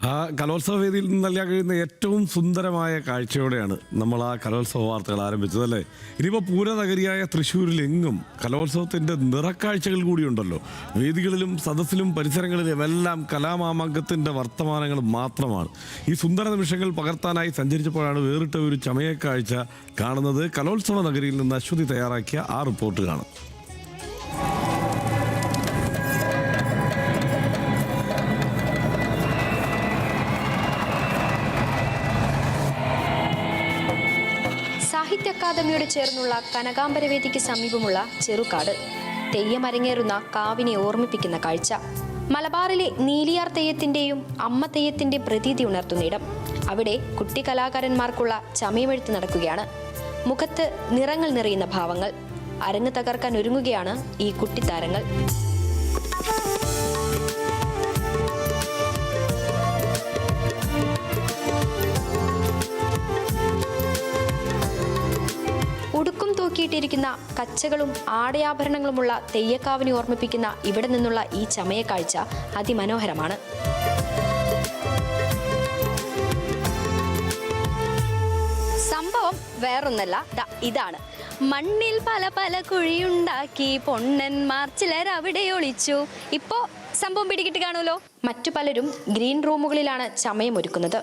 ആ കലോത്സവ വേദിയിൽ നിന്ന് നൽകാൻ കഴിയുന്ന ഏറ്റവും സുന്ദരമായ കാഴ്ചയോടെയാണ് നമ്മൾ ആ കലോത്സവ വാർത്തകൾ ആരംഭിച്ചത് അല്ലേ? ഇനിയിപ്പോൾ പൂരനഗരിയായ തൃശ്ശൂരിൽ എങ്ങും കലോത്സവത്തിന്റെ നിറക്കാഴ്ചകൾ കൂടിയുണ്ടല്ലോ വേദികളിലും സദസ്സിലും പരിസരങ്ങളിലും എല്ലാം കലാമാമംഗത്തിന്റെ വർത്തമാനങ്ങൾ മാത്രമാണ്. ഈ സുന്ദര നിമിഷങ്ങൾ പകർത്താനായി സഞ്ചരിച്ചപ്പോഴാണ് വേറിട്ട ഒരു ചമയക്കാഴ്ച കാണുന്നത്. കലോത്സവ നഗരിയിൽ നിന്ന് അശ്വതി തയ്യാറാക്കിയ ആ റിപ്പോർട്ട് കാണാം സാഹിത്യ അക്കാദമിയോട് ചേർന്നുള്ള കനകാംബരവേദിക്ക് സമീപമുള്ള ചെറുകാട്. തെയ്യം അരങ്ങേറുന്ന കാവിനെ ഓർമ്മിപ്പിക്കുന്ന കാഴ്ച. മലബാറിലെ നീലിയാർ തെയ്യത്തിന്റെയും അമ്മ തെയ്യത്തിന്റെ പ്രതീതി ഉണർത്തുന്ന ഇടം. അവിടെ കുട്ടി കലാകാരന്മാർക്കുള്ള ചമയമെഴുത്ത് നടക്കുകയാണ്. മുഖത്ത് നിറങ്ങൾ നിറയുന്ന ഭാവങ്ങൾ. അരങ്ങ് തകർക്കാൻ ഒരുങ്ങുകയാണ് ഈ കുട്ടിത്താരങ്ങൾ ഉടുക്കും കച്ചകളും ആടയാഭരണങ്ങളുമുള്ള തെയ്യക്കാവിനെ ഓർമ്മിപ്പിക്കുന്ന ഇവിടെ നിന്നുള്ള ഈ ചമയക്കാഴ്ച അതിമനോഹരമാണ്. സംഭവം വേറൊന്നല്ല. ഇതാണ്. മണ്ണിൽ പല പല കുഴിയുണ്ടാക്കി പൊണ്ണന്മാർ ചിലർ അവിടെ ഒളിച്ചു. ഇപ്പോ സംഭവം പിടികിട്ട് കാണുമല്ലോ. മറ്റു പലരും ഗ്രീൻ റൂമുകളിലാണ് ചമയമൊരുക്കുന്നത്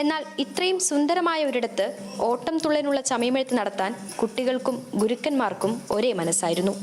എന്നാൽ ഇത്രയും സുന്ദരമായ ഒരിടത്ത് ഓട്ടം തുള്ളനുള്ള ചമയമെഴുത്ത് നടത്താൻ കുട്ടികൾക്കും ഗുരുക്കന്മാർക്കും ഒരേ മനസ്സായിരുന്നു.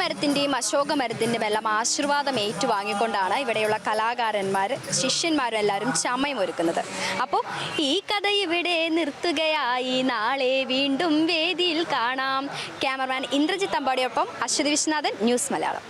ഈ നെല്ലിമരത്തിന്റെയും അശോക മരത്തിന്റെയും എല്ലാം ആശീർവാദം ഏറ്റുവാങ്ങിക്കൊണ്ടാണ് ഇവിടെയുള്ള കലാകാരന്മാർ ശിഷ്യന്മാരും എല്ലാവരും ചമയം ഒരുക്കുന്നത്. അപ്പോൾ ഈ കഥ ഇവിടെ നിർത്തുകയായി. നാളെ വീണ്ടും വേദിയിൽ കാണാം. ക്യാമറമാൻ ഇന്ദ്രജിത്ത് അമ്പാടിയൊപ്പം അശ്വതി വിശ്വനാഥൻ ന്യൂസ് മലയാളം.